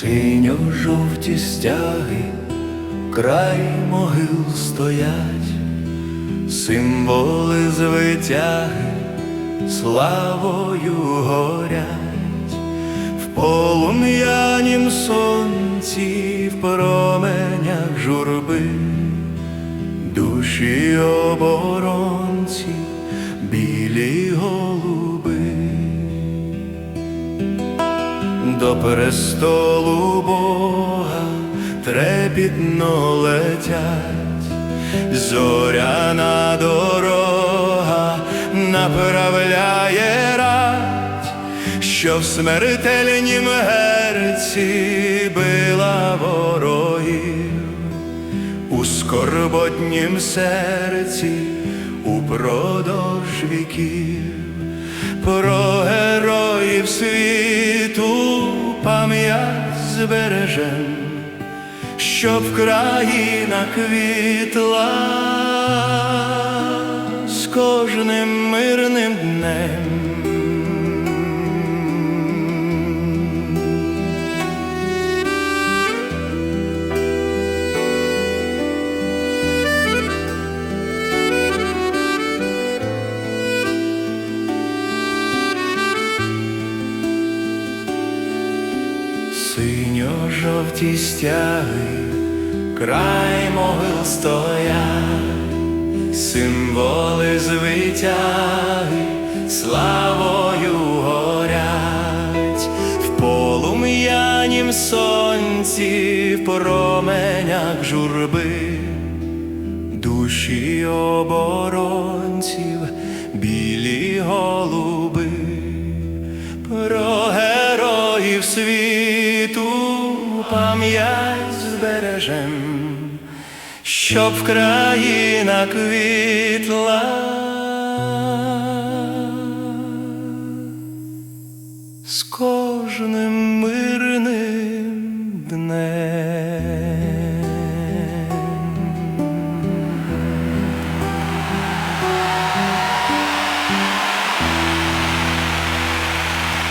Синьо-жовті стяги, край могил стоять, символи звитяги славою горять, в полум'янім сонці, в променях журби, душі оборонці, до престолу Бога трепітно летять, зоряна дорога направляє рать, що в смертельнім герці била ворогів, у скорботнім серці упродовж віків про героїв пам'ять збережем, щоб країна квітла з кожним мирним днем. Синьо-жовті стяги, край могил стоять, символи звитяги, славою горять, в полум'янім сонці, в променях журби, душі оборонців, білі голуби пам'ять збережем, щоб країна квітла. З кожним мирним днем.